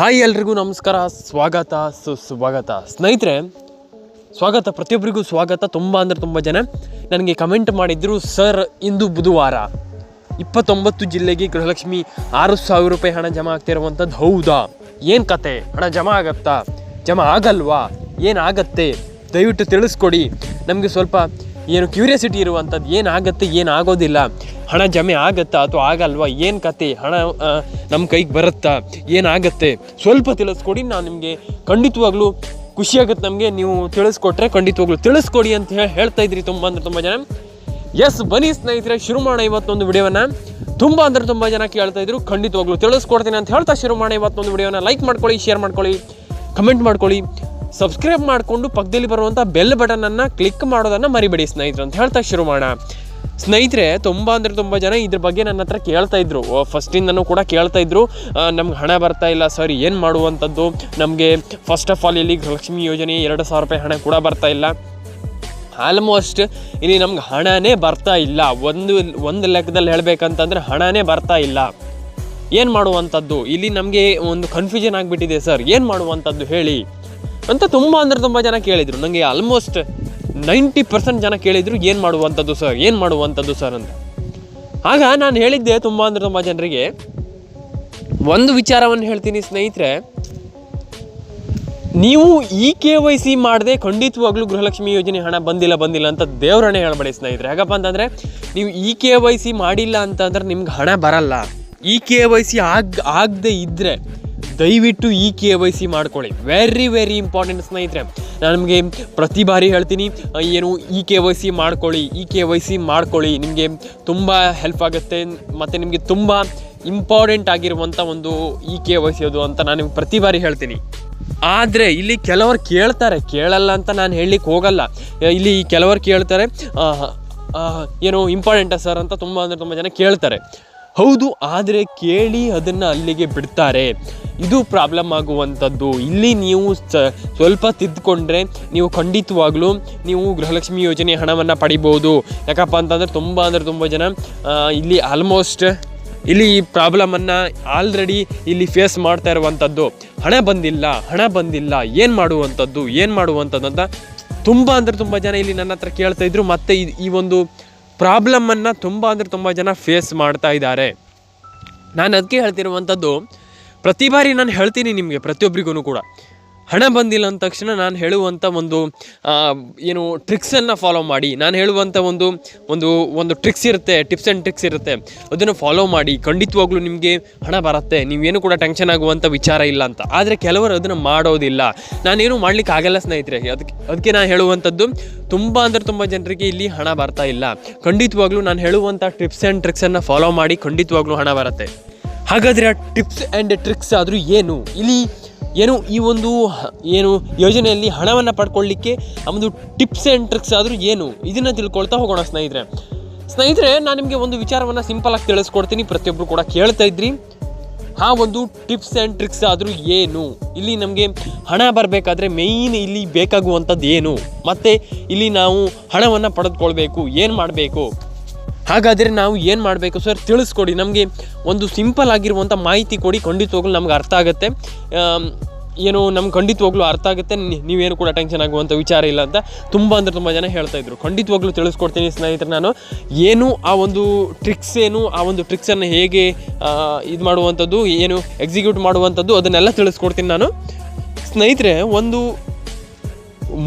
Hi ಎಲ್ರಿಗೂ ನಮಸ್ಕಾರ. ಸ್ವಾಗತ, ಸುಸ್ವಾಗತ. ಸ್ನೇಹಿತರೆ, ಸ್ವಾಗತ. ಪ್ರತಿಯೊಬ್ಬರಿಗೂ ಸ್ವಾಗತ. ತುಂಬ ಅಂದರೆ ತುಂಬ ಜನ ನನಗೆ ಕಮೆಂಟ್ ಮಾಡಿದ್ರು, ಸರ್, ಇಂದು ಬುಧವಾರ. ಇಪ್ಪತ್ತೊಂಬತ್ತು ಜಿಲ್ಲೆಗೆ ಗೃಹಲಕ್ಷ್ಮಿ ಆರು ಸಾವಿರ ರೂಪಾಯಿ ಹಣ ಜಮಾ ಆಗ್ತಿರುವಂಥದ್ದು ಹೌದಾ? ಏನು ಕತೆ? ಹಣ ಜಮಾ ಆಗತ್ತಾ? ಜಮಾ ಆಗಲ್ವಾ? ಏನಾಗತ್ತೆ ದಯವಿಟ್ಟು ತಿಳಿಸ್ಕೊಡಿ. ನಮಗೆ ಸ್ವಲ್ಪ ಏನು ಕ್ಯೂರಿಯಾಸಿಟಿ ಇರುವಂಥದ್ದು ಏನಾಗುತ್ತೆ ಏನಾಗೋದಿಲ್ಲ ಹಣ ಜಮೆ ಆಗುತ್ತಾ ಅಥವಾ ಆಗಲ್ವಾ, ಏನು ಕತೆ, ಹಣ ನಮ್ಮ ಕೈಗೆ ಬರುತ್ತಾ ಏನಾಗತ್ತೆ ಸ್ವಲ್ಪ ತಿಳಿಸ್ಕೊಡಿ, ನಾನು ನಿಮಗೆ ಖಂಡಿತವಾಗ್ಲೂ ಖುಷಿಯಾಗುತ್ತೆ ನಮಗೆ, ನೀವು ತಿಳಿಸ್ಕೊಟ್ರೆ ಖಂಡಿತವಾಗ್ಲೂ ತಿಳಿಸ್ಕೊಡಿ ಅಂತ ಹೇಳಿ ಹೇಳ್ತಾ ಇದ್ರಿ ತುಂಬ ಅಂದರೆ ತುಂಬ ಜನ. ಎಸ್, ಬನ್ನಿ ಸ್ನೇಹಿತರೆ ಶುರು ಮಾಡೋಣ ಇವತ್ತೊಂದು ವಿಡಿಯೋನ ತುಂಬ ಅಂದ್ರೆ ತುಂಬ ಜನ ಕೇಳ್ತಾ ಇದ್ರು, ಖಂಡಿತವಾಗ್ಲೂ ತಿಳಿಸ್ಕೊಡ್ತೀನಿ ಅಂತ ಹೇಳ್ತಾ ಶುರು ಮಾಡೋಣ ಇವತ್ತೊಂದು ವಿಡಿಯೋನ ಲೈಕ್ ಮಾಡ್ಕೊಳ್ಳಿ ಶೇರ್ ಮಾಡ್ಕೊಳ್ಳಿ ಕಮೆಂಟ್ ಮಾಡ್ಕೊಳ್ಳಿ. ಸಬ್ಸ್ಕ್ರೈಬ್ ಮಾಡಿಕೊಂಡು ಪಕ್ಕದಲ್ಲಿ ಬರುವಂಥ ಬೆಲ್ ಬಟನನ್ನು ಕ್ಲಿಕ್ ಮಾಡೋದನ್ನು ಮರಿಬೇಡಿ ಸ್ನೇಹಿತರು ಅಂತ ಹೇಳ್ತಾ ಶುರು ಮಾಡೋಣ. ಸ್ನೇಹಿತರೆ, ತುಂಬ ಅಂದರೆ ತುಂಬ ಜನ ಇದ್ರ ಬಗ್ಗೆ ನನ್ನ ಹತ್ರ ಕೇಳ್ತಾ ಇದ್ರು. ಫಸ್ಟಿಂದನೂ ಕೂಡ ಕೇಳ್ತಾ ಇದ್ರು. ನಮ್ಗೆ ಹಣ ಬರ್ತಾ ಇಲ್ಲ ಸರ್ ಏನು ಮಾಡುವಂಥದ್ದು ನಮಗೆ ಫಸ್ಟ್ ಆಫ್ ಆಲ್ ಇಲ್ಲಿ ಗೃಹಲಕ್ಷ್ಮಿ ಯೋಜನೆ ಎರಡು ಸಾವಿರ ರೂಪಾಯಿ ಹಣ ಕೂಡ ಬರ್ತಾ ಇಲ್ಲ. ಆಲ್ಮೋಸ್ಟ್ ಇಲ್ಲಿ ನಮ್ಗೆ ಹಣನೇ ಬರ್ತಾ ಇಲ್ಲ. ಒಂದು ಒಂದು ಲೆಕ್ಕದಲ್ಲಿ ಹೇಳಬೇಕಂತಂದ್ರೆ ಹಣನೇ ಬರ್ತಾ ಇಲ್ಲ. ಏನು ಮಾಡುವಂಥದ್ದು ಇಲ್ಲಿ ನಮಗೆ ಒಂದು ಕನ್ಫ್ಯೂಷನ್ ಆಗಿಬಿಟ್ಟಿದೆ ಸರ್ ಏನು ಮಾಡುವಂಥದ್ದು ಹೇಳಿ? ಅಂತ ತುಂಬ ಅಂದರೆ ತುಂಬ ಜನ ಕೇಳಿದರು. ನನಗೆ ಆಲ್ಮೋಸ್ಟ್ ನೈಂಟಿ ಪರ್ಸೆಂಟ್ ಜನ ಕೇಳಿದರು, ಏನು ಮಾಡುವಂಥದ್ದು ಸರ್ ಏನು ಮಾಡುವಂಥದ್ದು ಸರ್ ಅಂತ. ಆಗ ನಾನು ಹೇಳಿದ್ದೆ ತುಂಬ ಅಂದರೆ ತುಂಬ ಜನರಿಗೆ, ಒಂದು ವಿಚಾರವನ್ನು ಹೇಳ್ತೀನಿ ಸ್ನೇಹಿತರೆ. ನೀವು ಈ ಕೆ ವೈ ಸಿ ಮಾಡದೆ ಖಂಡಿತವಾಗ್ಲೂ ಗೃಹಲಕ್ಷ್ಮಿ ಯೋಜನೆ ಹಣ ಬಂದಿಲ್ಲ ಬಂದಿಲ್ಲ ಅಂತ ದೇವರನ್ನೇ ಹೇಳಬೇಡಿ ಸ್ನೇಹಿತರೆ. ಯಾಕಪ್ಪ ಅಂತಂದರೆ, ನೀವು ಈ ಕೆ ವೈ ಸಿ ಮಾಡಿಲ್ಲ ಅಂತಂದ್ರೆ ನಿಮ್ಗೆ ಹಣ ಬರಲ್ಲ. ಈ ಕೆ ವೈ ಸಿ ಆಗ್, ಆಗದೆ ಇದ್ದರೆ ದಯವಿಟ್ಟು ಇ ಕೆ ವೈ ಸಿ ಮಾಡ್ಕೊಳ್ಳಿ. ವೆರಿ ವೆರಿ ಇಂಪಾರ್ಟೆಂಟ್ ಸ್ನೇಹಿತರೆ. ನಾನು ನಿಮಗೆ ಪ್ರತಿ ಬಾರಿ ಹೇಳ್ತೀನಿ ಏನು ಇ ಕೆ ವೈ ಸಿ ಮಾಡ್ಕೊಳ್ಳಿ ಇ ಕೆ ವೈ ಸಿ ಮಾಡ್ಕೊಳ್ಳಿ. ನಿಮಗೆ ತುಂಬ ಹೆಲ್ಪ್ ಆಗುತ್ತೆ. ಮತ್ತು ನಿಮಗೆ ತುಂಬ ಇಂಪಾರ್ಟೆಂಟ್ ಆಗಿರುವಂಥ ಒಂದು ಇ ಕೆ ವೈ ಸಿ ಅದು ಅಂತ ನಾನು ನಿಮ್ಗೆ ಪ್ರತಿ ಬಾರಿ ಹೇಳ್ತೀನಿ. ಆದರೆ ಇಲ್ಲಿ ಕೆಲವರು ಕೇಳ್ತಾರೆ, ಕೇಳಲ್ಲ ಅಂತ ನಾನು ಹೇಳಲಿಕ್ಕೆ ಹೋಗಲ್ಲ. ಇಲ್ಲಿ ಕೆಲವರು ಕೇಳ್ತಾರೆ ಏನು ಇಂಪಾರ್ಟೆಂಟಾ ಸರ್ ಅಂತ ತುಂಬ ಅಂದರೆ ತುಂಬ ಜನ ಕೇಳ್ತಾರೆ. ಹೌದು, ಆದರೆ ಕೇಳಿ ಅದನ್ನು ಅಲ್ಲಿಗೆ ಬಿಡ್ತಾರೆ. ಇದು ಪ್ರಾಬ್ಲಮ್ ಆಗುವಂಥದ್ದು. ಇಲ್ಲಿ ನೀವು ಸ್ವಲ್ಪ ತಿದ್ದುಕೊಂಡ್ರೆ ನೀವು ಖಂಡಿತವಾಗ್ಲೂ ನೀವು ಗೃಹಲಕ್ಷ್ಮಿ ಯೋಜನೆ ಹಣವನ್ನು ಪಡಿಬೋದು. ಯಾಕಪ್ಪ ಅಂತಂದರೆ ತುಂಬ ಅಂದರೆ ತುಂಬ ಜನ ಇಲ್ಲಿ ಆಲ್ಮೋಸ್ಟ್ ಇಲ್ಲಿ ಈ ಪ್ರಾಬ್ಲಮನ್ನು ಆಲ್ರೆಡಿ ಇಲ್ಲಿ ಫೇಸ್ ಮಾಡ್ತಾ ಇರುವಂಥದ್ದು. ಹಣ ಬಂದಿಲ್ಲ ಹಣ ಬಂದಿಲ್ಲ, ಏನು ಮಾಡುವಂಥದ್ದು ಏನು ಮಾಡುವಂಥದ್ದು ಅಂತ ತುಂಬ ಅಂದರೆ ತುಂಬ ಜನ ಇಲ್ಲಿ ನನ್ನ ಹತ್ರ ಕೇಳ್ತಾ ಇದ್ರು. ಮತ್ತು ಈ- ಈ ಒಂದು ಪ್ರಾಬ್ಲಮನ್ನು ತುಂಬ ಅಂದರೆ ತುಂಬ ಜನ ಫೇಸ್ ಮಾಡ್ತಾ ಇದ್ದಾರೆ. ನಾನು ಅದಕ್ಕೆ ಹೇಳ್ತಿರುವಂಥದ್ದು ಪ್ರತಿ ಬಾರಿ ನಾನು ಹೇಳ್ತೀನಿ ನಿಮಗೆ ಪ್ರತಿಯೊಬ್ಬರಿಗೂ ಕೂಡ. ಹಣ ಬಂದಿಲ್ಲ ಅಂದ ತಕ್ಷಣ ನಾನು ಹೇಳುವಂಥ ಒಂದು ಏನು ಟ್ರಿಕ್ಸನ್ನು ಫಾಲೋ ಮಾಡಿ, ನಾನು ಹೇಳುವಂಥ ಒಂದು ಒಂದು ಒಂದು ಟ್ರಿಕ್ಸ್ ಇರುತ್ತೆ ಟಿಪ್ಸ್ ಆ್ಯಂಡ್ ಟ್ರಿಕ್ಸ್ ಇರುತ್ತೆ, ಅದನ್ನು ಫಾಲೋ ಮಾಡಿ, ಖಂಡಿತವಾಗ್ಲೂ ನಿಮಗೆ ಹಣ ಬರುತ್ತೆ, ನೀವೇನು ಕೂಡ ಟೆನ್ಷನ್ ಆಗುವಂಥ ವಿಚಾರ ಇಲ್ಲ ಅಂತ. ಆದರೆ ಕೆಲವರು ಅದನ್ನು ಮಾಡೋದಿಲ್ಲ. ನಾನೇನು ಮಾಡ್ಲಿಕ್ಕೆ ಆಗಲ್ಲ ಸ್ನೇಹಿತರೆ, ಅದಕ್ಕೆ ಅದಕ್ಕೆ ನಾನು ಹೇಳುವಂಥದ್ದು, ತುಂಬ ಅಂದರೆ ತುಂಬ ಜನರಿಗೆ ಇಲ್ಲಿ ಹಣ ಬರ್ತಾ ಇಲ್ಲ. ಖಂಡಿತವಾಗ್ಲೂ ನಾನು ಹೇಳುವಂಥ ಟಿಪ್ಸ್ ಆ್ಯಂಡ್ ಟ್ರಿಕ್ಸನ್ನು ಫಾಲೋ ಮಾಡಿ, ಖಂಡಿತವಾಗ್ಲೂ ಹಣ ಬರುತ್ತೆ. ಹಾಗಾದರೆ ಆ ಟಿಪ್ಸ್ ಆ್ಯಂಡ್ ಟ್ರಿಕ್ಸ್ ಆದರೂ ಏನು? ಇಲ್ಲಿ ಏನು ಈ ಒಂದು ಏನು ಯೋಜನೆಯಲ್ಲಿ ಹಣವನ್ನು ಪಡ್ಕೊಳ್ಳಿಕ್ಕೆ ಆ ಒಂದು ಟಿಪ್ಸ್ ಆ್ಯಂಡ್ ಟ್ರಿಕ್ಸ್ ಆದರೂ ಏನು? ಇದನ್ನು ತಿಳ್ಕೊಳ್ತಾ ಹೋಗೋಣ ಸ್ನೇಹಿತರೆ. ಸ್ನೇಹಿತರೆ, ನಾನು ನಿಮಗೆ ಒಂದು ವಿಚಾರವನ್ನು ಸಿಂಪಲಾಗಿ ತಿಳಿಸ್ಕೊಡ್ತೀನಿ. ಪ್ರತಿಯೊಬ್ಬರು ಕೂಡ ಕೇಳ್ತಾ ಇದ್ರಿ. ಆ ಒಂದು ಟಿಪ್ಸ್ ಆ್ಯಂಡ್ ಟ್ರಿಕ್ಸ್ ಆದರೂ ಏನು? ಇಲ್ಲಿ ನಮಗೆ ಹಣ ಬರಬೇಕಾದ್ರೆ ಮೇಯ್ನ್ ಇಲ್ಲಿ ಬೇಕಾಗುವಂಥದ್ದು ಏನು? ಮತ್ತು ಇಲ್ಲಿ ನಾವು ಹಣವನ್ನು ಪಡೆದುಕೊಳ್ಬೇಕು, ಏನು ಮಾಡಬೇಕು? ಹಾಗಾದರೆ ನಾವು ಏನು ಮಾಡಬೇಕು ಸರ್ ತಿಳಿಸ್ಕೊಡಿ. ನಮಗೆ ಒಂದು ಸಿಂಪಲ್ ಆಗಿರುವಂಥ ಮಾಹಿತಿ ಕೊಡಿ. ಖಂಡಿತವಾಗ್ಲೂ ನಮ್ಗೆ ಅರ್ಥ ಆಗುತ್ತೆ. ಏನು ನಮ್ಗೆ ಖಂಡಿತವಾಗ್ಲೂ ಅರ್ಥ ಆಗುತ್ತೆ. ನೀವೇನು ಕೂಡ ಟೆನ್ಷನ್ ಆಗುವಂಥ ವಿಚಾರ ಇಲ್ಲ ಅಂತ ತುಂಬ ಅಂದರೆ ತುಂಬ ಜನ ಹೇಳ್ತಾ ಇದ್ರು. ಖಂಡಿತವಾಗ್ಲೂ ತಿಳಿಸ್ಕೊಡ್ತೀನಿ ಸ್ನೇಹಿತರೆ ನಾನು. ಏನು ಆ ಒಂದು ಟ್ರಿಕ್ಸ್ ಏನು, ಆ ಒಂದು ಟ್ರಿಕ್ಸನ್ನು ಹೇಗೆ ಇದು ಮಾಡುವಂಥದ್ದು, ಏನು ಎಕ್ಸಿಕ್ಯೂಟ್ ಮಾಡುವಂಥದ್ದು ಅದನ್ನೆಲ್ಲ ತಿಳಿಸ್ಕೊಡ್ತೀನಿ ನಾನು. ಸ್ನೇಹಿತರೆ, ಒಂದು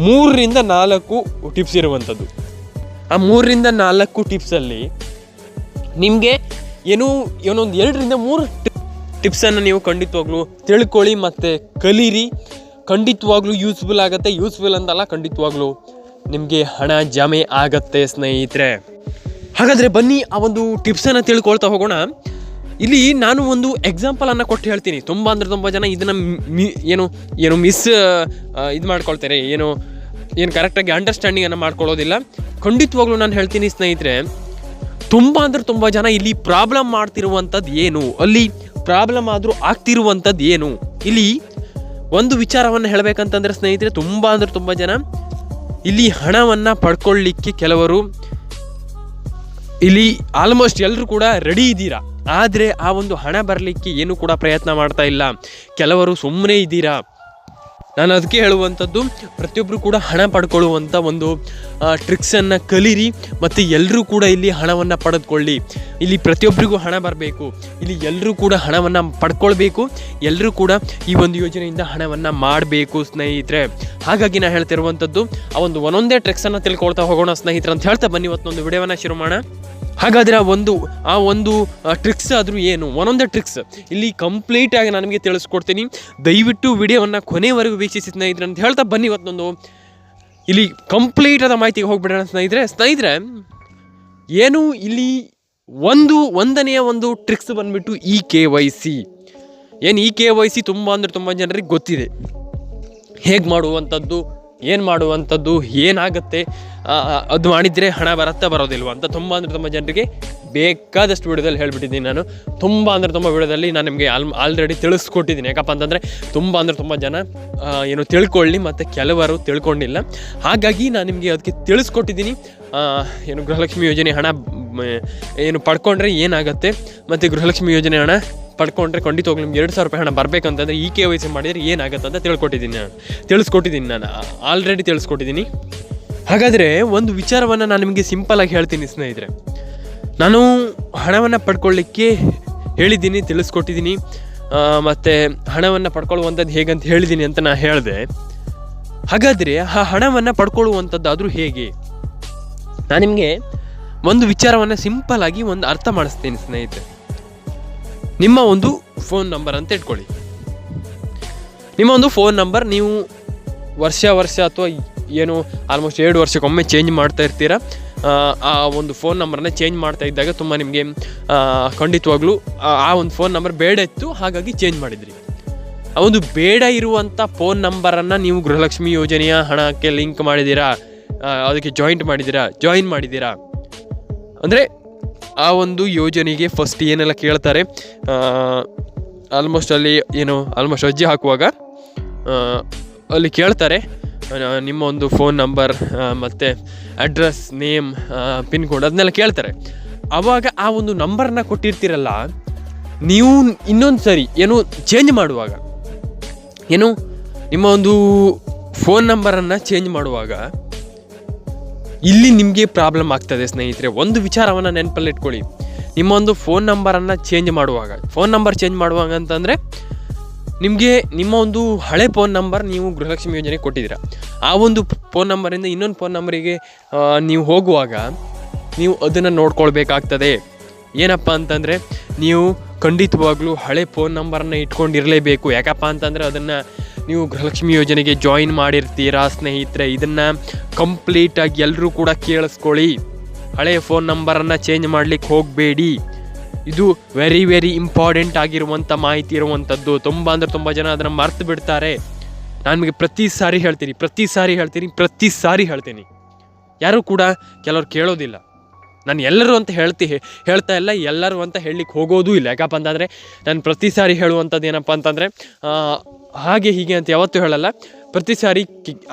ಮೂರರಿಂದ ನಾಲ್ಕು ಟಿಪ್ಸ್ ಇರುವಂಥದ್ದು. ಆ ಮೂರರಿಂದ ನಾಲ್ಕು ಟಿಪ್ಸಲ್ಲಿ ನಿಮಗೆ ಏನು ಏನೊಂದು ಎರಡರಿಂದ ಮೂರು ಟಿಪ್ಸನ್ನು ನೀವು ಖಂಡಿತವಾಗ್ಲೂ ತಿಳ್ಕೊಳ್ಳಿ ಮತ್ತು ಕಲೀರಿ. ಖಂಡಿತವಾಗ್ಲೂ ಯೂಸ್ಫುಲ್ ಆಗುತ್ತೆ. ಯೂಸ್ಫುಲ್ ಅಂತಲ್ಲ, ಖಂಡಿತವಾಗ್ಲೂ ನಿಮಗೆ ಹಣ ಜಮೆ ಆಗತ್ತೆ ಸ್ನೇಹಿತರೆ. ಹಾಗಾದರೆ ಬನ್ನಿ, ಆ ಒಂದು ಟಿಪ್ಸನ್ನು ತಿಳ್ಕೊಳ್ತಾ ಹೋಗೋಣ. ಇಲ್ಲಿ ನಾನು ಒಂದು ಎಕ್ಸಾಂಪಲನ್ನು ಕೊಟ್ಟು ಹೇಳ್ತೀನಿ. ತುಂಬ ಅಂದರೆ ತುಂಬ ಜನ ಇದನ್ನು ಮಿ, ಏನು ಏನು ಮಿಸ್ ಇದು ಮಾಡ್ಕೊಳ್ತಾರೆ. ಏನು ಏನು ಕರೆಕ್ಟಾಗಿ ಅಂಡರ್ಸ್ಟ್ಯಾಂಡಿಂಗನ್ನು ಮಾಡ್ಕೊಳ್ಳೋದಿಲ್ಲ. ಖಂಡಿತವಾಗ್ಲೂ ನಾನು ಹೇಳ್ತೀನಿ ಸ್ನೇಹಿತರೆ, ತುಂಬ ಅಂದ್ರೆ ತುಂಬ ಜನ ಇಲ್ಲಿ ಪ್ರಾಬ್ಲಮ್ ಮಾಡ್ತಿರುವಂಥದ್ದು ಏನು? ಅಲ್ಲಿ ಪ್ರಾಬ್ಲಮ್ ಆದರೂ ಆಗ್ತಿರುವಂಥದ್ದು ಏನು? ಇಲ್ಲಿ ಒಂದು ವಿಚಾರವನ್ನು ಹೇಳಬೇಕಂತಂದ್ರೆ ಸ್ನೇಹಿತರೆ, ತುಂಬ ಅಂದ್ರೆ ತುಂಬ ಜನ ಇಲ್ಲಿ ಹಣವನ್ನು ಪಡ್ಕೊಳ್ಳಿಕ್ಕೆ ಕೆಲವರು ಇಲ್ಲಿ ಆಲ್ಮೋಸ್ಟ್ ಎಲ್ಲರೂ ಕೂಡ ರೆಡಿ ಇದ್ದೀರಾ? ಆದರೆ ಆ ಒಂದು ಹಣ ಬರಲಿಕ್ಕೆ ಏನು ಕೂಡ ಪ್ರಯತ್ನ ಮಾಡ್ತಾ ಇಲ್ಲ. ಕೆಲವರು ಸುಮ್ಮನೆ ಇದ್ದೀರಾ? ನಾನು ಅದಕ್ಕೆ ಹೇಳುವಂಥದ್ದು ಪ್ರತಿಯೊಬ್ಬರು ಕೂಡ ಹಣ ಪಡ್ಕೊಳ್ಳುವಂಥ ಒಂದು ಟ್ರಿಕ್ಸನ್ನು ಕಲೀರಿ, ಮತ್ತು ಎಲ್ಲರೂ ಕೂಡ ಇಲ್ಲಿ ಹಣವನ್ನು ಪಡೆದುಕೊಳ್ಳಿ. ಇಲ್ಲಿ ಪ್ರತಿಯೊಬ್ಬರಿಗೂ ಹಣ ಬರಬೇಕು. ಇಲ್ಲಿ ಎಲ್ಲರೂ ಕೂಡ ಹಣವನ್ನು ಪಡ್ಕೊಳ್ಬೇಕು. ಎಲ್ಲರೂ ಕೂಡ ಈ ಒಂದು ಯೋಜನೆಯಿಂದ ಹಣವನ್ನು ಮಾಡಬೇಕು, ಸ್ನೇಹಿತರೆ. ಹಾಗಾಗಿ ನಾನು ಹೇಳ್ತಿರುವಂಥದ್ದು, ಆ ಒಂದು ಒಂದೊಂದೇ ಟ್ರಿಕ್ಸನ್ನು ತಿಳ್ಕೊಳ್ತಾ ಹೋಗೋಣ, ಸ್ನೇಹಿತರೆ, ಅಂತ ಹೇಳ್ತಾ ಬನ್ನಿ. ಇವತ್ತೊಂದು ವಿಡಿಯೋವನ್ನು ಶುರು ಮಾಡೋಣ. ಹಾಗಾದರೆ ಆ ಒಂದು ಆ ಒಂದು ಟ್ರಿಕ್ಸ್ ಆದರೂ ಏನು? ಒಂದೊಂದೇ ಟ್ರಿಕ್ಸ್ ಇಲ್ಲಿ ಕಂಪ್ಲೀಟಾಗಿ ನಾನು ನಿಮಗೆ ತಿಳಿಸ್ಕೊಡ್ತೀನಿ. ದಯವಿಟ್ಟು ವಿಡಿಯೋವನ್ನು ಕೊನೆವರೆಗೂ ವೀಕ್ಷಿಸಿ ಸ್ನೇಹಿತರೆ ಅಂತ ಹೇಳ್ತಾ ಬನ್ನಿ ಇವತ್ತೊಂದು. ಇಲ್ಲಿ ಕಂಪ್ಲೀಟ್ ಆದ ಮಾಹಿತಿಗೆ ಹೋಗ್ಬಿಡೋಣ ಸ್ನೇಹಿತರೆ. ಸ್ನೇಹಿತರೆ, ಏನು ಇಲ್ಲಿ ಒಂದು, ಒಂದನೆಯ ಒಂದು ಟ್ರಿಕ್ಸ್ ಬಂದ್ಬಿಟ್ಟು ಇ ಕೆ ವೈ ಸಿ ಏನು ಇ ಕೆ ವೈ ಸಿ ತುಂಬ ಅಂದರೆ ತುಂಬ ಜನರಿಗೆ ಗೊತ್ತಿದೆ. ಹೇಗೆ ಮಾಡುವಂಥದ್ದು? ಏನು ಮಾಡುವಂಥದ್ದು, ಏನಾಗುತ್ತೆ ಅದು ಮಾಡಿದರೆ ಹಣ ಬರುತ್ತಾ ಬರೋದಿಲ್ವ ಅಂತ ತುಂಬ ಅಂದರೆ ತುಂಬ ಜನರಿಗೆ ಬೇಕಾದಷ್ಟು ವಿಡಿಯೋದಲ್ಲಿ ಹೇಳಿಬಿಟ್ಟಿದ್ದೀನಿ ನಾನು. ತುಂಬ ಅಂದರೆ ತುಂಬ ವಿಡಿಯೋದಲ್ಲಿ ನಾನು ನಿಮಗೆ ಆಲ್ ಆಲ್ರೆಡಿ ತಿಳಿಸ್ಕೊಟ್ಟಿದ್ದೀನಿ. ಯಾಕಪ್ಪ ಅಂತಂದರೆ ತುಂಬ ಅಂದರೆ ತುಂಬ ಜನ ಏನು ತಿಳ್ಕೊಳ್ಳಿ ಮತ್ತು ಕೆಲವರು ತಿಳ್ಕೊಂಡಿಲ್ಲ. ಹಾಗಾಗಿ ನಾನು ನಿಮಗೆ ಅದಕ್ಕೆ ತಿಳಿಸ್ಕೊಟ್ಟಿದ್ದೀನಿ. ಏನು ಗೃಹಲಕ್ಷ್ಮಿ ಯೋಜನೆ ಹಣ ಏನು ಪಡ್ಕೊಂಡ್ರೆ ಏನಾಗುತ್ತೆ, ಮತ್ತು ಗೃಹಲಕ್ಷ್ಮಿ ಯೋಜನೆ ಹಣ ಪಡ್ಕೊಂಡ್ರೆ ಖಂಡಿತ ನಿಮ್ಗೆ ಎರಡು ಸಾವಿರ ರೂಪಾಯಿ ಹಣ ಬರಬೇಕಂತಂದ್ರೆ ಈ ಕೆ ವೈ ಸಿ ಮಾಡಿದರೆ ಏನಾಗುತ್ತೆ ಅಂತ ತಿಳ್ಕೊಟ್ಟಿದ್ದೀನಿ ನಾನು. ತಿಳಿಸ್ಕೊಟ್ಟಿದ್ದೀನಿ ನಾನು. ಆಲ್ರೆಡಿ ತಿಳಿಸ್ಕೊಟ್ಟಿದ್ದೀನಿ. ಹಾಗಾದರೆ ಒಂದು ವಿಚಾರವನ್ನು ನಾನು ನಿಮಗೆ ಸಿಂಪಲಾಗಿ ಹೇಳ್ತೀನಿ ಸ್ನೇಹಿತರೆ. ನಾನು ಹಣವನ್ನು ಪಡ್ಕೊಳ್ಳಿಕ್ಕೆ ಹೇಳಿದ್ದೀನಿ, ತಿಳಿಸ್ಕೊಟ್ಟಿದ್ದೀನಿ. ಮತ್ತು ಹಣವನ್ನು ಪಡ್ಕೊಳ್ಳುವಂಥದ್ದು ಹೇಗಂತ ಹೇಳಿದ್ದೀನಿ ಅಂತ ನಾನು ಹೇಳಿದೆ. ಹಾಗಾದರೆ ಆ ಹಣವನ್ನು ಪಡ್ಕೊಳ್ಳುವಂಥದ್ದಾದರೂ ಹೇಗೆ? ನಾನು ನಿಮಗೆ ಒಂದು ವಿಚಾರವನ್ನು ಸಿಂಪಲಾಗಿ ಒಂದು ಅರ್ಥ ಮಾಡಿಸ್ತೀನಿ ಸ್ನೇಹಿತರೆ. ನಿಮ್ಮ ಒಂದು ಫೋನ್ ನಂಬರ್ ಅಂತ ಇಟ್ಕೊಳ್ಳಿ. ನಿಮ್ಮ ಒಂದು ಫೋನ್ ನಂಬರ್ ನೀವು ವರ್ಷ ವರ್ಷ ಅಥವಾ ಏನು ಆಲ್ಮೋಸ್ಟ್ ಎರಡು ವರ್ಷಕ್ಕೊಮ್ಮೆ ಚೇಂಜ್ ಮಾಡ್ತಾ ಇರ್ತೀರ? ಆ, ಒಂದು ಫೋನ್ ನಂಬರನ್ನ ಚೇಂಜ್ ಮಾಡ್ತಾ ಇದ್ದಾಗ ತುಂಬ ನಿಮಗೆ ಖಂಡಿತವಾಗ್ಲೂ ಆ ಒಂದು ಫೋನ್ ನಂಬರ್ ಬೇಡ ಇತ್ತು ಹಾಗಾಗಿ ಚೇಂಜ್ ಮಾಡಿದ್ರಿ. ಆ ಒಂದು ಬೇಡ ಇರುವಂಥ ಫೋನ್ ನಂಬರನ್ನು ನೀವು ಗೃಹಲಕ್ಷ್ಮಿ ಯೋಜನೆಯ ಹಣಕ್ಕೆ ಲಿಂಕ್ ಮಾಡಿದ್ದೀರಾ? ಅದಕ್ಕೆ ಜಾಯಿಂಟ್ ಮಾಡಿದ್ದೀರಾ? ಜಾಯಿನ್ ಮಾಡಿದ್ದೀರಾ? ಅಂದರೆ ಆ ಒಂದು ಯೋಜನೆಗೆ ಫಸ್ಟ್ ಏನೆಲ್ಲ ಕೇಳ್ತಾರೆ? ಆಲ್ಮೋಸ್ಟ್ ಅಲ್ಲಿ ಏನು ಆಲ್ಮೋಸ್ಟ್ ಅಜ್ಜಿ ಹಾಕುವಾಗ ಅಲ್ಲಿ ಕೇಳ್ತಾರೆ ನಿಮ್ಮ ಒಂದು ಫೋನ್ ನಂಬರ್ ಮತ್ತು ಅಡ್ರೆಸ್ ನೇಮ್ ಪಿನ್ ಕೋಡ್ ಅದನ್ನೆಲ್ಲ ಕೇಳ್ತಾರೆ. ಆವಾಗ ಆ ಒಂದು ನಂಬರ್ನ ಕೊಟ್ಟಿರ್ತೀರಲ್ಲ, ನೀವು ಇನ್ನೊಂದು ಸರಿ ಏನು ಚೇಂಜ್ ಮಾಡುವಾಗ, ಏನು, ನಿಮ್ಮ ಒಂದು ಫೋನ್ ನಂಬರನ್ನು ಚೇಂಜ್ ಮಾಡುವಾಗ ಇಲ್ಲಿ ನಿಮಗೆ ಪ್ರಾಬ್ಲಮ್ ಆಗ್ತದೆ, ಸ್ನೇಹಿತರೆ. ಒಂದು ವಿಚಾರವನ್ನು ನೆನಪಲ್ಲಿಟ್ಕೊಳ್ಳಿ. ನಿಮ್ಮೊಂದು ಫೋನ್ ನಂಬರನ್ನು ಚೇಂಜ್ ಮಾಡುವಾಗ. ಫೋನ್ ನಂಬರ್ ಚೇಂಜ್ ಮಾಡುವಾಗ ಅಂತಂದರೆ, ನಿಮಗೆ ನಿಮ್ಮ ಒಂದು ಹಳೆ ಫೋನ್ ನಂಬರ್ ನೀವು ಗೃಹಲಕ್ಷ್ಮಿ ಯೋಜನೆ ಕೊಟ್ಟಿದ್ದೀರಾ. ಆ ಒಂದು ಫೋನ್ ನಂಬರಿಂದ ಇನ್ನೊಂದು ಫೋನ್ ನಂಬರಿಗೆ ನೀವು ಹೋಗುವಾಗ ನೀವು ಅದನ್ನು ನೋಡ್ಕೊಳ್ಬೇಕಾಗ್ತದೆ. ಏನಪ್ಪ ಅಂತಂದರೆ, ನೀವು ಖಂಡಿತವಾಗ್ಲೂ ಹಳೆ ಫೋನ್ ನಂಬರನ್ನು ಇಟ್ಕೊಂಡಿರಲೇಬೇಕು. ಯಾಕಪ್ಪ ಅಂತಂದರೆ ಅದನ್ನು ನೀವು ಗೃಹಲಕ್ಷ್ಮಿ ಯೋಜನೆಗೆ ಜಾಯಿನ್ ಮಾಡಿರ್ತೀರಾ, ಸ್ನೇಹಿತರೆ, ಇದನ್ನು ಕಂಪ್ಲೀಟಾಗಿ ಎಲ್ಲರೂ ಕೂಡ ಕೇಳಿಸ್ಕೊಳ್ಳಿ. ಹಳೆಯ ಫೋನ್ ನಂಬರನ್ನು ಚೇಂಜ್ ಮಾಡಲಿಕ್ಕೆ ಹೋಗಬೇಡಿ. ಇದು ವೆರಿ ವೆರಿ ಇಂಪಾರ್ಟೆಂಟ್ ಆಗಿರುವಂಥ ಮಾಹಿತಿ ಇರುವಂಥದ್ದು ತುಂಬ ಅಂದರೆ ತುಂಬ ಜನ ಅದನ್ನು ಮರ್ತು ಬಿಡ್ತಾರೆ. ನಾನು ನಿಮಗೆ ಪ್ರತಿ ಸಾರಿ ಹೇಳ್ತೀನಿ, ಪ್ರತಿ ಸಾರಿ ಹೇಳ್ತೀನಿ, ಪ್ರತಿ ಸಾರಿ ಹೇಳ್ತೀನಿ. ಯಾರೂ ಕೂಡ ಕೆಲವ್ರು ಕೇಳೋದಿಲ್ಲ. ನಾನು ಎಲ್ಲರೂ ಅಂತ ಹೇಳ್ತಿ, ಹೇಳ್ತಾ ಇಲ್ಲ, ಎಲ್ಲರೂ ಅಂತ ಹೇಳಲಿಕ್ಕೆ ಹೋಗೋದೂ ಇಲ್ಲ. ಯಾಕಪ್ಪ ಅಂತಂದರೆ, ನಾನು ಪ್ರತಿ ಸಾರಿ ಹೇಳುವಂಥದ್ದು ಏನಪ್ಪ ಅಂತಂದರೆ ಹಾಗೆ ಹೀಗೆ ಅಂತ ಯಾವತ್ತೂ ಹೇಳಲ್ಲ. ಪ್ರತಿ ಸಾರಿ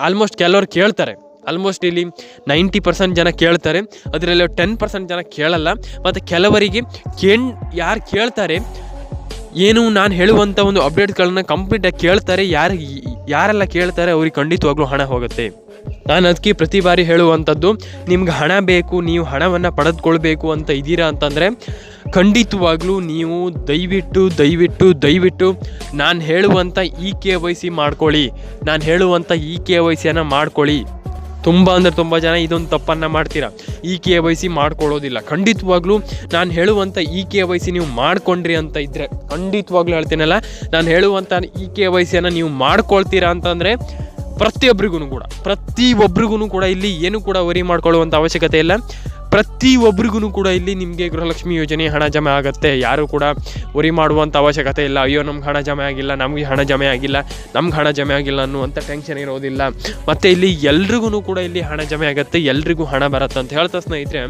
ಆಲ್ಮೋಸ್ಟ್ ಕೆಲವರು ಕೇಳ್ತಾರೆ. ಆಲ್ಮೋಸ್ಟ್ ಇಲ್ಲಿ ನೈಂಟಿ ಪರ್ಸೆಂಟ್ ಜನ ಕೇಳ್ತಾರೆ. ಅದರಲ್ಲಿ ಟೆನ್ ಪರ್ಸೆಂಟ್ ಜನ ಕೇಳಲ್ಲ. ಮತ್ತು ಕೆಲವರಿಗೆ ಕೇಳ್, ಯಾರು ಕೇಳ್ತಾರೆ, ಏನು ನಾನು ಹೇಳುವಂಥ ಒಂದು ಅಪ್ಡೇಟ್ಗಳನ್ನ ಕಂಪ್ಲೀಟಾಗಿ ಕೇಳ್ತಾರೆ. ಯಾರು, ಯಾರೆಲ್ಲ ಕೇಳ್ತಾರೆ ಅವ್ರಿಗೆ ಖಂಡಿತವಾಗ್ಲೂ ಹಣ ಹೋಗುತ್ತೆ. ನಾನು ಅದಕ್ಕೆ ಪ್ರತಿ ಬಾರಿ ಹೇಳುವಂಥದ್ದು ನಿಮ್ಗೆ ಹಣ ಬೇಕು, ನೀವು ಹಣವನ್ನು ಪಡೆದುಕೊಳ್ಬೇಕು ಅಂತ ಇದ್ದೀರಾ ಅಂತಂದರೆ ಖಂಡಿತವಾಗ್ಲೂ ನೀವು ದಯವಿಟ್ಟು ದಯವಿಟ್ಟು ದಯವಿಟ್ಟು ನಾನು ಹೇಳುವಂಥ ಇ ಕೆ ವೈ ಸಿ ಮಾಡ್ಕೊಳ್ಳಿ. ನಾನು ಹೇಳುವಂಥ ಇ ಕೆ ವೈ ಸಿಯನ್ನು ಮಾಡ್ಕೊಳ್ಳಿ. ತುಂಬ ಅಂದರೆ ತುಂಬ ಜನ ಇದೊಂದು ತಪ್ಪನ್ನು ಮಾಡ್ತೀರಾ? ಇ ಕೆ ವೈ ಸಿ ಮಾಡ್ಕೊಳ್ಳೋದಿಲ್ಲ. ಖಂಡಿತವಾಗ್ಲೂ ನಾನು ಹೇಳುವಂಥ ಇ ಕೆ ವೈ ಸಿ ನೀವು ಮಾಡ್ಕೊಂಡ್ರಿ ಅಂತ ಇದ್ದರೆ ಖಂಡಿತವಾಗ್ಲೂ ಹೇಳ್ತೀನಲ್ಲ, ನಾನು ಹೇಳುವಂಥ ಇ ಕೆ ವೈ ಸಿಯನ್ನು ನೀವು ಮಾಡ್ಕೊಳ್ತೀರಾ ಅಂತಂದರೆ ಪ್ರತಿಯೊಬ್ಬರಿಗೂ ಕೂಡ ಪ್ರತಿಯೊಬ್ಬರಿಗೂ ಕೂಡ ಇಲ್ಲಿ ಏನು ಕೂಡ ವರಿ ಮಾಡ್ಕೊಳ್ಳುವಂಥ ಅವಶ್ಯಕತೆ ಇಲ್ಲ. ಪ್ರತಿಯೊಬ್ಬರಿಗೂ ಕೂಡ ಇಲ್ಲಿ ನಿಮಗೆ ಗೃಹಲಕ್ಷ್ಮಿ ಯೋಜನೆ ಹಣ ಜಮೆ ಆಗುತ್ತೆ. ಯಾರು ಕೂಡ ವರಿ ಮಾಡುವಂಥ ಅವಶ್ಯಕತೆ ಇಲ್ಲ. ಅಯ್ಯೋ, ನಮ್ಗೆ ಹಣ ಜಮೆ ಆಗಿಲ್ಲ, ನಮಗೆ ಹಣ ಜಮೆ ಆಗಿಲ್ಲ, ನಮ್ಗೆ ಹಣ ಜಮೆ ಆಗಿಲ್ಲ ಅನ್ನುವಂಥ ಟೆನ್ಷನ್ ಇರೋದಿಲ್ಲ. ಮತ್ತು ಇಲ್ಲಿ ಎಲ್ರಿಗೂ ಕೂಡ ಇಲ್ಲಿ ಹಣ ಜಮೆ ಆಗುತ್ತೆ, ಎಲ್ರಿಗೂ ಹಣ ಬರುತ್ತೆ ಅಂತ ಹೇಳ್ತಾ ಸ್ನೇಹಿತರೆ.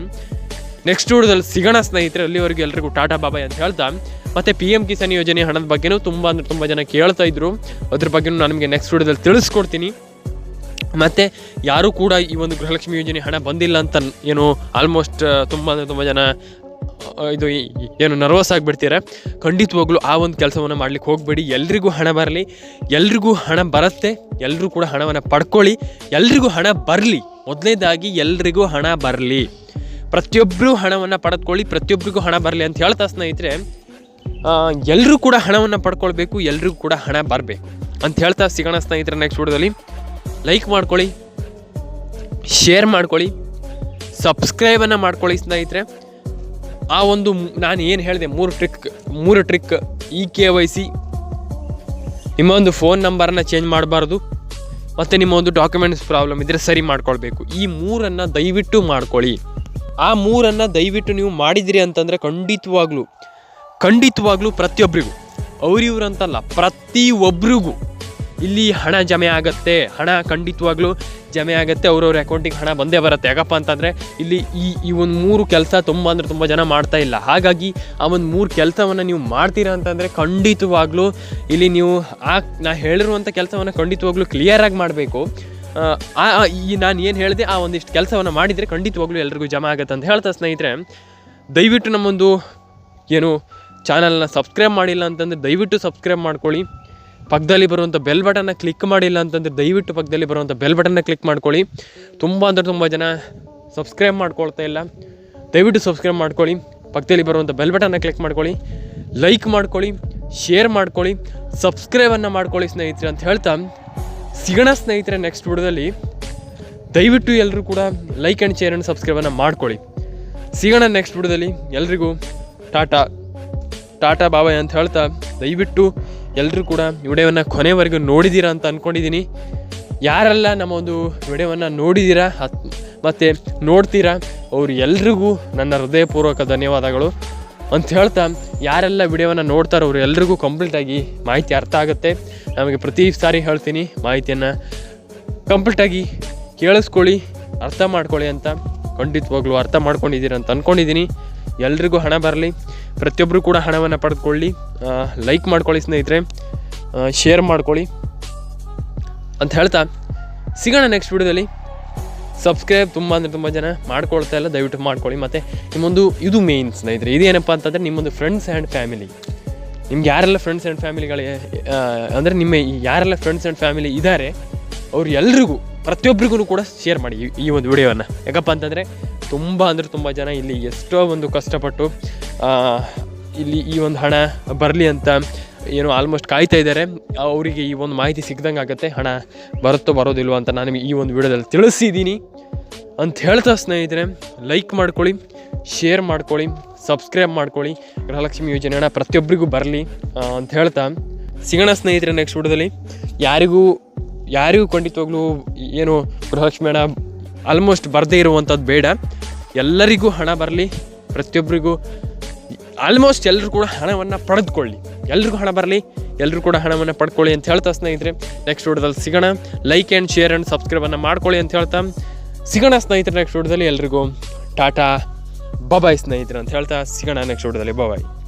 ನೆಕ್ಸ್ಟ್ ವಿಡಿಯೋದಲ್ಲಿ ಸಿಗೋಣ ಸ್ನೇಹಿತರೆ, ಅಲ್ಲಿವರೆಗೂ ಎಲ್ರಿಗೂ ಟಾಟಾ ಬಾಬಾಯ್ ಅಂತ ಹೇಳ್ತಾ. ಮತ್ತು ಪಿ ಎಂ ಕಿಸಾನ್ ಯೋಜನೆ ಹಣದ ಬಗ್ಗೆನೂ ತುಂಬ ಅಂದರೆ ತುಂಬ ಜನ ಕೇಳ್ತಾ ಇದ್ರು. ಅದ್ರ ಬಗ್ಗೆನೂ ನಾನು ನಿಮಗೆ ನೆಕ್ಸ್ಟ್ ವಿಡಿಯೋದಲ್ಲಿ ತಿಳಿಸ್ಕೊಡ್ತೀನಿ. ಮತ್ತು ಯಾರೂ ಕೂಡ ಈ ಒಂದು ಗೃಹಲಕ್ಷ್ಮಿ ಯೋಜನೆ ಹಣ ಬಂದಿಲ್ಲ ಅಂತ ಏನು ಆಲ್ಮೋಸ್ಟ್ ತುಂಬ ಅಂದರೆ ತುಂಬ ಜನ ಇದು ಏನು ನರ್ವಸ್ ಆಗಿಬಿಡ್ತೀರ. ಖಂಡಿತವಾಗ್ಲೂ ಆ ಒಂದು ಕೆಲಸವನ್ನು ಮಾಡ್ಲಿಕ್ಕೆ ಹೋಗಬೇಡಿ. ಎಲ್ರಿಗೂ ಹಣ ಬರಲಿ. ಎಲ್ರಿಗೂ ಹಣ ಬರುತ್ತೆ. ಎಲ್ಲರೂ ಕೂಡ ಹಣವನ್ನು ಪಡ್ಕೊಳ್ಳಿ. ಎಲ್ರಿಗೂ ಹಣ ಬರಲಿ. ಮೊದಲನೇದಾಗಿ ಎಲ್ರಿಗೂ ಹಣ ಬರಲಿ. ಪ್ರತಿಯೊಬ್ಬರು ಹಣವನ್ನು ಪಡೆದುಕೊಳ್ಳಿ ಪ್ರತಿಯೊಬ್ಬರಿಗೂ ಹಣ ಬರಲಿ ಅಂತ ಹೇಳ್ತಾ ಸ್ನೇಹಿತರೆ ಎಲ್ಲರೂ ಕೂಡ ಹಣವನ್ನು ಪಡ್ಕೊಳ್ಬೇಕು. ಎಲ್ರಿಗೂ ಕೂಡ ಹಣ ಬರಬೇಕು ಅಂತ ಹೇಳ್ತಾ ಸಿಗೋಣ ಸ್ನೇಹಿತರೆ ನೆಕ್ಸ್ಟ್ ವಿಡಿಯೋದಲ್ಲಿ. ಲೈಕ್ ಮಾಡ್ಕೊಳ್ಳಿ ಶೇರ್ ಮಾಡ್ಕೊಳ್ಳಿ ಸಬ್ಸ್ಕ್ರೈಬನ್ನು ಮಾಡ್ಕೊಳ್ಳಿ ಸ್ನೇಹಿತರೆ. ಆ ಒಂದು ನಾನು ಏನು ಹೇಳಿದೆ, ಮೂರು ಟ್ರಿಕ್ ಮೂರು trick e K Y C ನಿಮ್ಮ ಒಂದು ಫೋನ್ ನಂಬರನ್ನು ಚೇಂಜ್ ಮಾಡಬಾರ್ದು, ಮತ್ತು ನಿಮ್ಮ ಒಂದು ಡಾಕ್ಯುಮೆಂಟ್ಸ್ ಪ್ರಾಬ್ಲಮ್ ಇದ್ದರೆ ಸರಿ ಮಾಡ್ಕೊಳ್ಬೇಕು. ಈ ಮೂರನ್ನು ದಯವಿಟ್ಟು ಮಾಡ್ಕೊಳ್ಳಿ. ಆ ಮೂರನ್ನು ದಯವಿಟ್ಟು ನೀವು ಮಾಡಿದಿರಿ ಅಂತಂದರೆ ಖಂಡಿತವಾಗ್ಲೂ ಖಂಡಿತವಾಗ್ಲೂ ಪ್ರತಿಯೊಬ್ಬರಿಗೂ ಅವ್ರಿವ್ರಂತಲ್ಲ ಪ್ರತಿಯೊಬ್ಬರಿಗೂ ಇಲ್ಲಿ ಹಣ ಜಮೆ ಆಗತ್ತೆ. ಹಣ ಖಂಡಿತವಾಗ್ಲೂ ಜಮೆ ಆಗುತ್ತೆ. ಅವ್ರವ್ರ ಅಕೌಂಟಿಗೆ ಹಣ ಬಂದೇ ಬರುತ್ತೆ. ಯಾಕಪ್ಪ ಅಂತಂದರೆ ಇಲ್ಲಿ ಈ ಈ ಒಂದು ಮೂರು ಕೆಲಸ ತುಂಬ ಅಂದರೆ ತುಂಬ ಜನ ಮಾಡ್ತಾ ಇಲ್ಲ. ಹಾಗಾಗಿ ಆ ಒಂದು ಮೂರು ಕೆಲಸವನ್ನು ನೀವು ಮಾಡ್ತೀರಾ ಅಂತಂದರೆ ಖಂಡಿತವಾಗ್ಲೂ ಇಲ್ಲಿ ನೀವು ಆ, ನಾ ಹೇಳಿರುವಂಥ ಕೆಲಸವನ್ನು ಖಂಡಿತವಾಗ್ಲೂ ಕ್ಲಿಯರಾಗಿ ಮಾಡಬೇಕು. ಈ ನಾನು ಏನು ಹೇಳಿದೆ, ಆ ಒಂದಿಷ್ಟು ಕೆಲಸವನ್ನು ಮಾಡಿದರೆ ಖಂಡಿತವಾಗ್ಲೂ ಎಲ್ರಿಗೂ ಜಮಾ ಆಗುತ್ತೆ ಅಂತ ಹೇಳ್ತಾ ಸ್ನೇಹಿತರೆ, ದಯವಿಟ್ಟು ನಮ್ಮೊಂದು ಏನು ಚಾನಲ್ನ ಸಬ್ಸ್ಕ್ರೈಬ್ ಮಾಡಿಲ್ಲ ಅಂತಂದರೆ ದಯವಿಟ್ಟು ಸಬ್ಸ್ಕ್ರೈಬ್ ಮಾಡ್ಕೊಳ್ಳಿ. ಪಕ್ಕದಲ್ಲಿ ಬರುವಂಥ ಬೆಲ್ ಬಟನ್ನ ಕ್ಲಿಕ್ ಮಾಡಿಲ್ಲ ಅಂತಂದರೆ ದಯವಿಟ್ಟು ಪಕ್ಕದಲ್ಲಿ ಬರುವಂಥ ಬೆಲ್ ಬಟನ್ನ ಕ್ಲಿಕ್ ಮಾಡ್ಕೊಳ್ಳಿ. ತುಂಬ ಅಂದರೆ ತುಂಬ ಜನ ಸಬ್ಸ್ಕ್ರೈಬ್ ಮಾಡ್ಕೊಳ್ತಾ ಇಲ್ಲ. ದಯವಿಟ್ಟು ಸಬ್ಸ್ಕ್ರೈಬ್ ಮಾಡ್ಕೊಳ್ಳಿ. ಪಕ್ಕದಲ್ಲಿ ಬರುವಂಥ ಬೆಲ್ ಬಟನ್ನ ಕ್ಲಿಕ್ ಮಾಡ್ಕೊಳ್ಳಿ. ಲೈಕ್ ಮಾಡ್ಕೊಳ್ಳಿ. ಶೇರ್ ಮಾಡ್ಕೊಳ್ಳಿ. ಸಬ್ಸ್ಕ್ರೈಬನ್ನು ಮಾಡ್ಕೊಳ್ಳಿ ಸ್ನೇಹಿತರೆ ಅಂತ ಹೇಳ್ತಾ ಸಿಗೋಣ ಸ್ನೇಹಿತರೆ ನೆಕ್ಸ್ಟ್ ವಿಡಿಯೋದಲ್ಲಿ. ದಯವಿಟ್ಟು ಎಲ್ಲರೂ ಕೂಡ ಲೈಕ್ ಆ್ಯಂಡ್ ಶೇರ್ ಆ್ಯಂಡ್ ಸಬ್ಸ್ಕ್ರೈಬನ್ನು ಮಾಡ್ಕೊಳ್ಳಿ. ಸಿಗೋಣ ನೆಕ್ಸ್ಟ್ ವಿಡಿಯೋದಲ್ಲಿ. ಎಲ್ರಿಗೂ ಟಾಟಾ ಟಾಟಾ ಬಾಬಾಯ್ ಅಂತ ಹೇಳ್ತಾ ದಯವಿಟ್ಟು ಎಲ್ಲರೂ ಕೂಡ ವಿಡಿಯೋವನ್ನು ಕೊನೆವರೆಗೂ ನೋಡಿದ್ದೀರಾ ಅಂತ ಅಂದ್ಕೊಂಡಿದ್ದೀನಿ ಯಾರೆಲ್ಲ ನಮ್ಮ ಒಂದು ವಿಡಿಯೋವನ್ನು ನೋಡಿದ್ದೀರಾ ಮತ್ತು ನೋಡ್ತೀರಾ, ಅವ್ರು ಎಲ್ರಿಗೂ ನನ್ನ ಹೃದಯಪೂರ್ವಕ ಧನ್ಯವಾದಗಳು. ಅಂತ ಹೇಳ್ತಾ ಯಾರೆಲ್ಲ ವಿಡಿಯೋವನ್ನು ನೋಡ್ತಾರೋ ಅವರು ಎಲ್ರಿಗೂ ಕಂಪ್ಲೀಟಾಗಿ ಮಾಹಿತಿ ಅರ್ಥ ಆಗುತ್ತೆ. ನಮಗೆ ಪ್ರತಿ ಸಾರಿ ಹೇಳ್ತೀನಿ, ಮಾಹಿತಿಯನ್ನು ಕಂಪ್ಲೀಟಾಗಿ ಕೇಳಿಸ್ಕೊಳ್ಳಿ, ಅರ್ಥ ಮಾಡ್ಕೊಳ್ಳಿ ಅಂತ ಖಂಡಿತವಾಗ್ಲೂ ಅರ್ಥ ಮಾಡ್ಕೊಂಡಿದ್ದೀರ ಅಂತ ಅಂದ್ಕೊಂಡಿದ್ದೀನಿ ಎಲ್ರಿಗೂ ಹಣ ಬರಲಿ. ಪ್ರತಿಯೊಬ್ಬರು ಕೂಡ ಹಣವನ್ನು ಪಡೆದುಕೊಳ್ಳಿ ಲೈಕ್ ಮಾಡ್ಕೊಳ್ಳಿ ಸ್ನೇಹಿತರೆ. ಶೇರ್ ಮಾಡ್ಕೊಳ್ಳಿ. ಅಂತ ಹೇಳ್ತಾ ಸಿಗೋಣ ನೆಕ್ಸ್ಟ್ ವಿಡಿಯೋದಲ್ಲಿ. ಸಬ್ಸ್ಕ್ರೈಬ್ ತುಂಬ ಅಂದರೆ ತುಂಬ ಜನ ಮಾಡ್ಕೊಳ್ತಾ ಇಲ್ಲ, ದಯವಿಟ್ಟು ಮಾಡ್ಕೊಳ್ಳಿ. ಮತ್ತು ನಿಮ್ಮೊಂದು, ಇದು ಮೇಯ್ನ್ ಸ್ನೇಹಿತರೆ. ಇದೇನಪ್ಪ ಅಂತಂದರೆ ನಿಮ್ಮೊಂದು ಫ್ರೆಂಡ್ಸ್ ಆ್ಯಂಡ್ ಫ್ಯಾಮಿಲಿ ನಿಮ್ಗೆ ಯಾರೆಲ್ಲ ಫ್ರೆಂಡ್ಸ್ ಆ್ಯಂಡ್ ಫ್ಯಾಮಿಲಿಗಳೇ ಅಂದರೆ ನಿಮ್ಮ ಯಾರೆಲ್ಲ ಫ್ರೆಂಡ್ಸ್ ಆ್ಯಂಡ್ ಫ್ಯಾಮಿಲಿ ಇದ್ದಾರೆ ಅವ್ರು ಎಲ್ರಿಗೂ ಪ್ರತಿಯೊಬ್ಬರಿಗೂ ಕೂಡ ಶೇರ್ ಮಾಡಿ ಈ ಒಂದು ವಿಡಿಯೋವನ್ನು. ಯಾಕಪ್ಪ ಅಂತಂದರೆ ತುಂಬ ಅಂದರೆ ತುಂಬ ಜನ ಇಲ್ಲಿ ಎಷ್ಟೋ ಒಂದು ಕಷ್ಟಪಟ್ಟು ಇಲ್ಲಿ ಈ ಒಂದು ಹಣ ಬರಲಿ ಅಂತ ಏನು ಆಲ್ಮೋಸ್ಟ್ ಕಾಯ್ತಾ ಇದ್ದಾರೆ. ಅವರಿಗೆ ಈ ಒಂದು ಮಾಹಿತಿ ಸಿಗ್ದಂಗೆ ಆಗುತ್ತೆ. ಹಣ ಬರುತ್ತೋ ಬರೋದಿಲ್ವೋ ಅಂತ ನಾನು ಈ ಒಂದು ವಿಡಿಯೋದಲ್ಲಿ ತಿಳಿಸಿದ್ದೀನಿ ಅಂತ ಹೇಳ್ತಾ ಸ್ನೇಹಿತರೆ ಲೈಕ್ ಮಾಡ್ಕೊಳ್ಳಿ ಶೇರ್ ಮಾಡ್ಕೊಳ್ಳಿ ಸಬ್ಸ್ಕ್ರೈಬ್ ಮಾಡ್ಕೊಳ್ಳಿ. ಗೃಹಲಕ್ಷ್ಮಿ ಯೋಜನೆ ಹಣ ಪ್ರತಿಯೊಬ್ಬರಿಗೂ ಬರಲಿ ಅಂತ ಹೇಳ್ತಾ ಸಿಗೋಣ ಸ್ನೇಹಿತರೆ ನೆಕ್ಸ್ಟ್ ವಿಡಿಯೋದಲ್ಲಿ. ಯಾರಿಗೂ ಯಾರಿಗೂ ಖಂಡಿತವಾಗ್ಲೂ ಏನು ಗೃಹಲಕ್ಷ್ಮಿ ಹಣ ಆಲ್ಮೋಸ್ಟ್ ಬರದೇ ಇರುವಂಥದ್ದು ಬೇಡ. ಎಲ್ಲರಿಗೂ ಹಣ ಬರಲಿ, ಪ್ರತಿಯೊಬ್ಬರಿಗೂ ಆಲ್ಮೋಸ್ಟ್ ಎಲ್ಲರೂ ಕೂಡ ಹಣವನ್ನು ಪಡೆದುಕೊಳ್ಳಿ. ಎಲ್ರಿಗೂ ಹಣ ಬರಲಿ ಎಲ್ಲರೂ ಕೂಡ ಹಣವನ್ನು ಪಡ್ಕೊಳ್ಳಿ ಅಂತ ಹೇಳ್ತಾ ಸ್ನೇಹಿತರೆ. ನೆಕ್ಸ್ಟ್ ವಿಡಿಯೋದಲ್ಲಿ ಸಿಗೋಣ. ಲೈಕ್ ಆ್ಯಂಡ್ ಶೇರ್ ಆ್ಯಂಡ್ ಸಬ್ಸ್ಕ್ರೈಬನ್ನು ಮಾಡ್ಕೊಳ್ಳಿ ಅಂತ ಹೇಳ್ತಾ. ಸಿಗೋಣ ಸ್ನೇಹಿತರೆ ನೆಕ್ಸ್ಟ್ ವಿಡಿಯೋದಲ್ಲಿ ಎಲ್ರಿಗೂ. ಟಾಟಾ ಬಾಯ್ ಸ್ನೇಹಿತರೆ ಅಂತ ಹೇಳ್ತಾ ಸಿಗೋಣ ನೆಕ್ಸ್ಟ್ ವಿಡಿಯೋದಲ್ಲಿ ಬಾಯ್